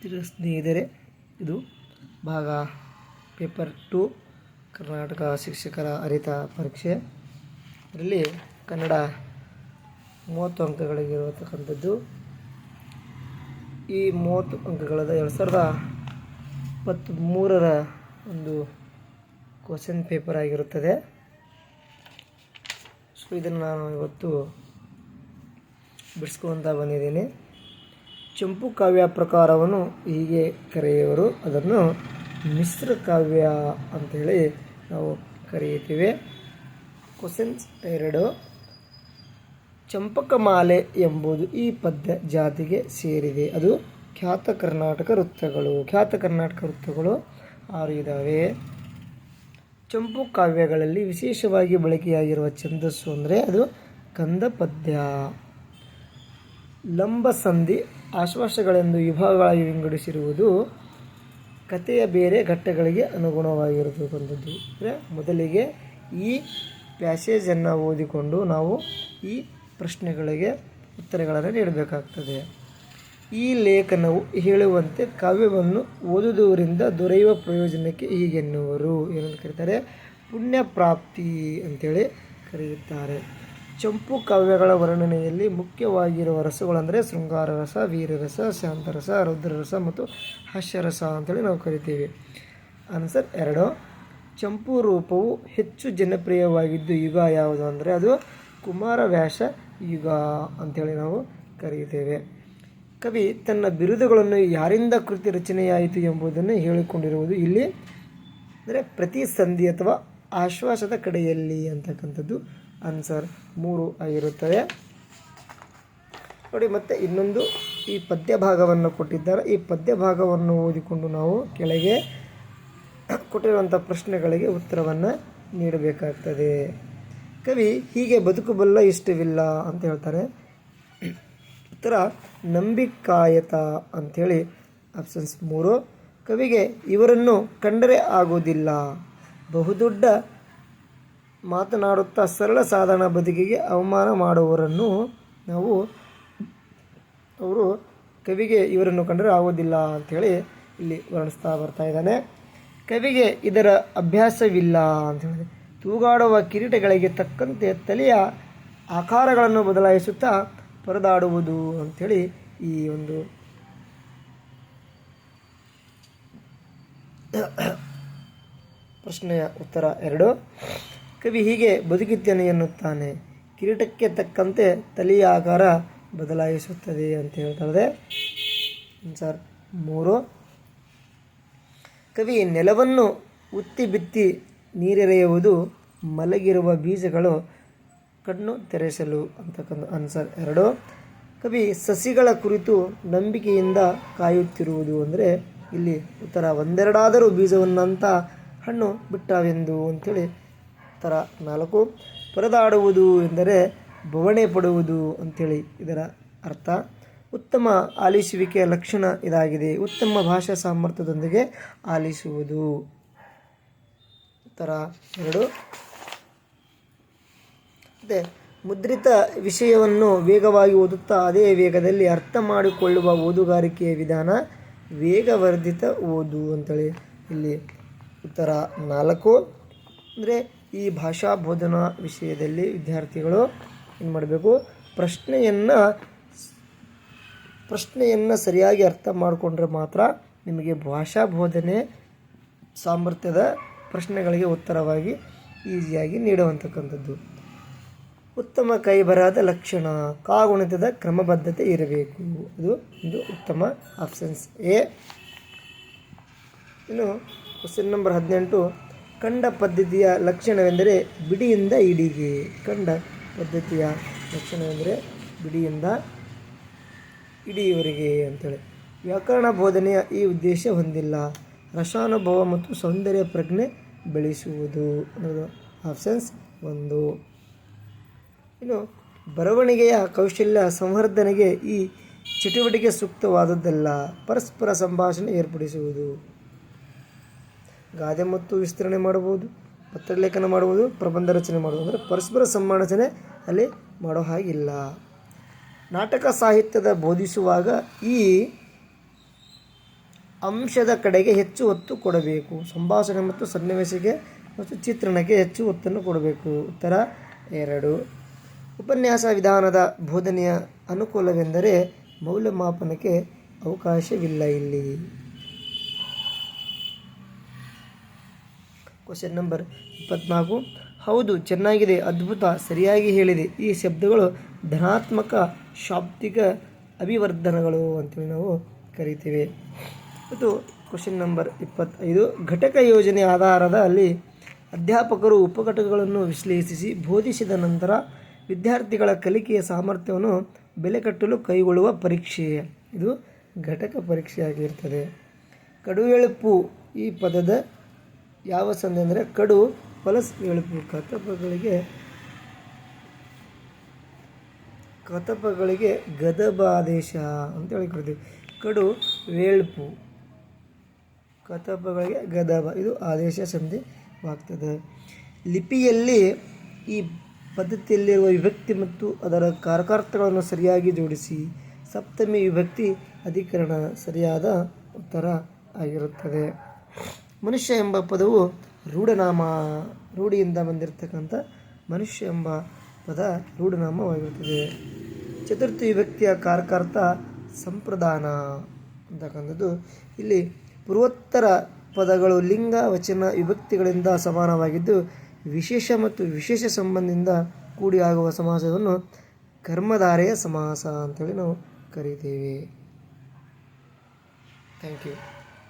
ಪ್ರಿಯ ಸ್ನೇಹಿತರೆ, ಇದು ಭಾಗ ಪೇಪರ್ ಟು, ಕರ್ನಾಟಕ ಶಿಕ್ಷಕರ ಅರಿತ ಪರೀಕ್ಷೆ. ಇದರಲ್ಲಿ ಕನ್ನಡ ಮೂವತ್ತು ಅಂಕಗಳಿಗಿರತಕ್ಕಂಥದ್ದು ಈ ಮೂವತ್ತು ಅಂಕಗಳದ ಎರಡು ಸಾವಿರದ ಇಪ್ಪತ್ತ್ಮೂರರ ಒಂದು ಕ್ವಶನ್ ಪೇಪರ್ ಆಗಿರುತ್ತದೆ. ಸೊ, ಇದನ್ನು ನಾನು ಇವತ್ತು ಬಿಡಿಸ್ಕೊಂತ ಬಂದಿದ್ದೀನಿ. ಚಂಪು ಕಾವ್ಯ ಪ್ರಕಾರವನ್ನು ಹೀಗೆ ಕರೆಯುವರು. ಅದನ್ನು ಮಿಶ್ರ ಕಾವ್ಯ ಅಂತೇಳಿ ನಾವು ಕರೆಯುತ್ತೇವೆ. ಕ್ವಶನ್ಸ್ ಎರಡು. ಚಂಪಕಮಾಲೆ ಎಂಬುದು ಈ ಪದ್ಯ ಜಾತಿಗೆ ಸೇರಿದೆ. ಅದು ಖ್ಯಾತ ಕರ್ನಾಟಕ ವೃತ್ತಗಳು. ಖ್ಯಾತ ಕರ್ನಾಟಕ ವೃತ್ತಗಳು ಆರು ಇದ್ದಾವೆ ಚಂಪು ಕಾವ್ಯಗಳಲ್ಲಿ ವಿಶೇಷವಾಗಿ ಬಳಕೆಯಾಗಿರುವ ಛಂದಸ್ಸು ಅಂದರೆ ಅದು ಕಂದ ಪದ್ಯ ಲಂಬ ಸಂಧಿ ಆಶ್ವಾಸಗಳೆಂದು ವಿಭಾಗಗಳಾಗಿ ವಿಂಗಡಿಸಿರುವುದು ಕಥೆಯ ಬೇರೆ ಘಟ್ಟಗಳಿಗೆ ಅನುಗುಣವಾಗಿರತಕ್ಕಂಥದ್ದು ಅಂದರೆ ಮೊದಲಿಗೆ ಈ ಪ್ಯಾಸೇಜನ್ನು ಓದಿಕೊಂಡು ನಾವು ಈ ಪ್ರಶ್ನೆಗಳಿಗೆ ಉತ್ತರಗಳನ್ನು ನೀಡಬೇಕಾಗ್ತದೆ. ಈ ಲೇಖನವು ಹೇಳುವಂತೆ ಕಾವ್ಯವನ್ನು ಓದುವುದರಿಂದ ದೊರೆಯುವ ಪ್ರಯೋಜನಕ್ಕೆ ಹೀಗೆನ್ನುವರು ಏನಂತ ಕರೀತಾರೆ. ಪುಣ್ಯ ಪ್ರಾಪ್ತಿ ಅಂತೇಳಿ ಕರೆಯುತ್ತಾರೆ. ಚಂಪು ಕಾವ್ಯಗಳ ವರ್ಣನೆಯಲ್ಲಿ ಮುಖ್ಯವಾಗಿರುವ ರಸಗಳಂದರೆ ಶೃಂಗಾರ ರಸ ವೀರರಸ, ಶಾಂತರಸ, ರುದ್ರರಸ ಮತ್ತು ಹಾಸ್ಯರಸ ಅಂತೇಳಿ ನಾವು ಕರಿತೀವಿ. ಆನ್ಸರ್ ಎರಡು. ಚಂಪು ರೂಪವು ಹೆಚ್ಚು ಜನಪ್ರಿಯವಾಗಿದ್ದು ಯುಗ ಯಾವುದು ಅಂದರೆ ಅದು ಕುಮಾರವ್ಯಾಸ ಯುಗ ಅಂಥೇಳಿ ನಾವು ಕರೆಯುತ್ತೇವೆ ಕವಿ ತನ್ನ ಬಿರುದುಗಳನ್ನು ಯಾರಿಂದ ಕೃತಿ ರಚನೆಯಾಯಿತು ಎಂಬುದನ್ನು ಹೇಳಿಕೊಂಡಿರುವುದು ಇಲ್ಲಿ ಅಂದರೆ ಪ್ರತಿ ಸಂಧಿ ಅಥವಾ ಆಶ್ವಾಸದ ಕಡೆಯಲ್ಲಿ ಅಂತಕ್ಕಂಥದ್ದು ಆನ್ಸರ್ ಮೂರು ಆಗಿರುತ್ತದೆ. ನೋಡಿ, ಮತ್ತೆ ಇನ್ನೊಂದು ಈ ಪದ್ಯ ಭಾಗವನ್ನು ಕೊಟ್ಟಿದ್ದಾರೆ. ಈ ಪದ್ಯ ಭಾಗವನ್ನು ಓದಿಕೊಂಡು ನಾವು ಕೆಳಗೆ ಕೊಟ್ಟಿರುವಂಥ ಪ್ರಶ್ನೆಗಳಿಗೆ ಉತ್ತರವನ್ನು ನೀಡಬೇಕಾಗ್ತದೆ. ಕವಿ, ಹೀಗೆ ಬದುಕಬಲ್ಲ ಇಷ್ಟವಿಲ್ಲ ಅಂತ ಹೇಳ್ತಾರೆ. ಉತ್ತರ, ನಂಬಿಕಾಯತ ಅಂಥೇಳಿ ಆಪ್ಷನ್ಸ್ ಮೂರು. ಕವಿಗೆ, ಇವರನ್ನು ಕಂಡರೆ ಆಗೋದಿಲ್ಲ. ಬಹುದೊಡ್ಡ ಮಾತನಾಡುತ್ತಾ ಸರಳ ಸಾಧಾರಣ ಬದುಕಿಗೆ ಅವಮಾನ ಮಾಡುವವರನ್ನು ನಾವು, ಅವರು ಕವಿಗೆ ಇವರನ್ನು ಕಂಡರೆ ಆಗೋದಿಲ್ಲ ಅಂಥೇಳಿ ಇಲ್ಲಿ ವರ್ಣಿಸ್ತಾ ಬರ್ತಾ ಇದ್ದಾನೆ. ಕವಿಗೆ ಇದರ ಅಭ್ಯಾಸವಿಲ್ಲ ಅಂತ ಹೇಳಿದೆ ತೂಗಾಡುವ ಕಿರೀಟಗಳಿಗೆ ತಕ್ಕಂತೆ ತಲೆಯ ಆಕಾರಗಳನ್ನು ಬದಲಾಯಿಸುತ್ತಾ ಪರದಾಡುವುದು ಅಂಥೇಳಿ ಈ ಒಂದು ಪ್ರಶ್ನೆಯ ಉತ್ತರ ಎರಡು. ಕವಿ ಹೀಗೆ ಬದುಕಿದ್ದೇನೆ ಎನ್ನುತ್ತಾನೆ. ಕಿರೀಟಕ್ಕೆ ತಕ್ಕಂತೆ ತಲೆಯ ಆಕಾರ ಬದಲಾಯಿಸುತ್ತದೆ ಅಂತ ಹೇಳ್ತಾರೆ ಆನ್ಸರ್ ಮೂರು. ಕವಿ, ನೆಲವನ್ನು ಉತ್ತಿ ಬಿತ್ತಿ ನೀರೆರೆಯುವುದು ಮಲಗಿರುವ ಬೀಜಗಳು ಕಣ್ಣು ತೆರೆಸಲು ಅಂತಕ್ಕಂಥ ಆನ್ಸರ್ ಎರಡು. ಕವಿ, ಸಸಿಗಳ ಕುರಿತು ನಂಬಿಕೆಯಿಂದ ಕಾಯುತ್ತಿರುವುದು ಅಂದರೆ ಇಲ್ಲಿ ಉತ್ತರ, ಒಂದೆರಡಾದರೂ ಬೀಜವನ್ನಂತ ಹಣ್ಣು ಬಿಟ್ಟಾವೆಂದು ಅಂಥೇಳಿ ಉತ್ತರ ನಾಲ್ಕು ಪರದಾಡುವುದು ಎಂದರೆ ಬವಣೆ ಪಡುವುದು ಅಂಥೇಳಿ ಇದರ ಅರ್ಥ. ಉತ್ತಮ ಆಲಿಸುವಿಕೆಯ ಲಕ್ಷಣ ಇದಾಗಿದೆ. ಉತ್ತಮ ಭಾಷಾ ಸಾಮರ್ಥ್ಯದೊಂದಿಗೆ ಆಲಿಸುವುದು. ಥರ ಎರಡು. ಮತ್ತು ಮುದ್ರಿತ ವಿಷಯವನ್ನು ವೇಗವಾಗಿ ಓದುತ್ತಾ ಅದೇ ವೇಗದಲ್ಲಿ ಅರ್ಥ ಮಾಡಿಕೊಳ್ಳುವ ಓದುಗಾರಿಕೆಯ ವಿಧಾನ ವೇಗವರ್ಧಿತ ಓದು ಅಂತೇಳಿ ಇಲ್ಲಿ ಉತ್ತರ ನಾಲ್ಕು. ಅಂದರೆ ಈ ಭಾಷಾ ಬೋಧನಾ ವಿಷಯದಲ್ಲಿ ವಿದ್ಯಾರ್ಥಿಗಳು ಏನು ಮಾಡಬೇಕು? ಪ್ರಶ್ನೆಯನ್ನು ಪ್ರಶ್ನೆಯನ್ನು ಸರಿಯಾಗಿ ಅರ್ಥ ಮಾಡಿಕೊಂಡ್ರೆ ಮಾತ್ರ ನಿಮಗೆ ಭಾಷಾ ಬೋಧನೆ ಸಾಮರ್ಥ್ಯದ ಪ್ರಶ್ನೆಗಳಿಗೆ ಉತ್ತರವಾಗಿ ಈಸಿಯಾಗಿ ನೀಡುವಂತಕ್ಕಂಥದ್ದು. ಉತ್ತಮ ಕೈಬರಹದ ಲಕ್ಷಣ, ಕಾಗುಣಿತದ ಕ್ರಮಬದ್ಧತೆ ಇರಬೇಕು. ಅದು ಒಂದು ಉತ್ತಮ ಆಪ್ಷನ್ಸ್ ಎ. ಇನ್ನು ಕ್ವಶನ್ ನಂಬರ್ ಹದಿನೆಂಟು. ಕಂಡ ಪದ್ಧತಿಯ ಲಕ್ಷಣವೆಂದರೆ ಬಿಡಿಯಿಂದ ಇಡಿಗೆ. ಕಂಡ ಪದ್ಧತಿಯ ಲಕ್ಷಣವೆಂದರೆ ಬಿಡಿಯಿಂದ ಇಡಿಯವರೆಗೆ ಅಂತೇಳಿ. ವ್ಯಾಕರಣ ಬೋಧನೆಯ ಈ ಉದ್ದೇಶ ಹೊಂದಿಲ್ಲ. ರಸಾನುಭವ ಮತ್ತು ಸೌಂದರ್ಯ ಪ್ರಜ್ಞೆ ಬೆಳೆಸುವುದು ಅನ್ನೋದು ಆಪ್ಷನ್ಸ್ ಒಂದು. ಇನ್ನು ಬರವಣಿಗೆಯ ಕೌಶಲ್ಯ ಸಂವರ್ಧನೆಗೆ ಈ ಚಟುವಟಿಕೆ ಸೂಕ್ತವಾದದ್ದಲ್ಲ. ಪರಸ್ಪರ ಸಂಭಾಷಣೆ ಏರ್ಪಡಿಸುವುದು. ಗಾದೆ ಮತ್ತು ವಿಸ್ತರಣೆ ಮಾಡಬಹುದು, ಪತ್ರಲೇಖನ ಮಾಡ್ಬೋದು ಪ್ರಬಂಧ ರಚನೆ ಮಾಡ್ಬೋದು ಅಂದರೆ ಪರಸ್ಪರ ಸಂಭಾಷಣೆ ಅಲ್ಲಿ ಮಾಡೋ ಹಾಗಿಲ್ಲ. ನಾಟಕ ಸಾಹಿತ್ಯದ ಬೋಧಿಸುವಾಗ ಈ ಅಂಶದ ಕಡೆಗೆ ಹೆಚ್ಚು ಒತ್ತು ಕೊಡಬೇಕು. ಸಂಭಾಷಣೆ ಮತ್ತು ಸನ್ನಿವೇಶಕ್ಕೆ ಮತ್ತು ಚಿತ್ರಣಕ್ಕೆ ಹೆಚ್ಚು ಒತ್ತನ್ನು ಕೊಡಬೇಕು. ಉತ್ತರ ಎರಡು. ಉಪನ್ಯಾಸ ವಿಧಾನದ ಬೋಧನೆಯ ಅನುಕೂಲವೆಂದರೆ ಮೌಲ್ಯಮಾಪನಕ್ಕೆ ಅವಕಾಶವಿಲ್ಲ ಇಲ್ಲಿ. ಕ್ವಶನ್ ನಂಬರ್ ಇಪ್ಪತ್ನಾಲ್ಕು. ಹೌದು, ಚೆನ್ನಾಗಿದೆ, ಅದ್ಭುತ, ಸರಿಯಾಗಿ ಹೇಳಿದೆ. ಈ ಶಬ್ದಗಳು ಧನಾತ್ಮಕ, ಶಾಬ್ದಿಕ ಅಭಿವರ್ಧನಗಳು ಅಂತೇಳಿ ನಾವು ಕರಿತೀವಿ. ಮತ್ತು ಕ್ವಶನ್ ನಂಬರ್ ಇಪ್ಪತ್ತೈದು. ಘಟಕ ಯೋಜನೆ ಆಧಾರದ ಅಲ್ಲಿ ಅಧ್ಯಾಪಕರು ಉಪಘಟಕಗಳನ್ನು ವಿಶ್ಲೇಷಿಸಿ ಬೋಧಿಸಿದ ನಂತರ ವಿದ್ಯಾರ್ಥಿಗಳ ಕಲಿಕೆಯ ಸಾಮರ್ಥ್ಯವನ್ನು ಬೆಲೆ ಕಟ್ಟಲು ಕೈಗೊಳ್ಳುವ ಪರೀಕ್ಷೆ. ಇದು ಘಟಕ ಪರೀಕ್ಷೆಯಾಗಿರ್ತದೆ. ಕಡುವೆಳುಪು ಈ ಪದದ ಯಾವ ಸಂಧಿ ಅಂದರೆ ಕಡು ಪ್ಲಸ್ ಎಳುಪು ಕತಪಗಳಿಗೆ ಕತಪಗಳಿಗೆ ಗದಬಾದೇಶ ಅಂತ ಹೇಳಿ ಕರಿತೀವಿ. ಕಡು ವೇಳ್ಪು ಕತಪಗಳಿಗೆ ಗದಬ. ಇದು ಆದೇಶ ಸಂಧಿವಾಗ್ತದೆ ಲಿಪಿಯಲ್ಲಿ ಈ ಪದ್ಧತಿಯಲ್ಲಿರುವ ವಿಭಕ್ತಿ ಮತ್ತು ಅದರ ಕಾರಕಾರ್ಥಗಳನ್ನು ಸರಿಯಾಗಿ ಜೋಡಿಸಿ ಸಪ್ತಮಿ ವಿಭಕ್ತಿ ಅಧಿಕರಣ ಸರಿಯಾದ ಉತ್ತರ ಆಗಿರುತ್ತದೆ. ಮನುಷ್ಯ ಎಂಬ ಪದವು ರೂಢನಾಮ, ರೂಢಿಯಿಂದ ಬಂದಿರತಕ್ಕಂಥ ಮನುಷ್ಯ ಎಂಬ ಪದ ರೂಢನಾಮವಾಗಿರುತ್ತದೆ. ಚತುರ್ಥಿ ವಿಭಕ್ತಿಯ ಕಾರ್ಕಾರ್ಥ ಸಂಪ್ರದಾನ ಅಂತಕ್ಕಂಥದ್ದು. ಇಲ್ಲಿ ಪೂರ್ವೋತ್ತರ ಪದಗಳು ಲಿಂಗ, ವಚನ, ವಿಭಕ್ತಿಗಳಿಂದ ಸಮಾನವಾಗಿದ್ದು, ವಿಶೇಷ ಮತ್ತು ವಿಶೇಷ ಸಂಬಂಧದಿಂದ ಕೂಡಿ ಆಗುವ ಸಮಾಸವನ್ನು ಕರ್ಮಧಾರೆಯ ಸಮಾಸ ಅಂತೇಳಿ ನಾವು ಕರೀತೇವೆ. Thank you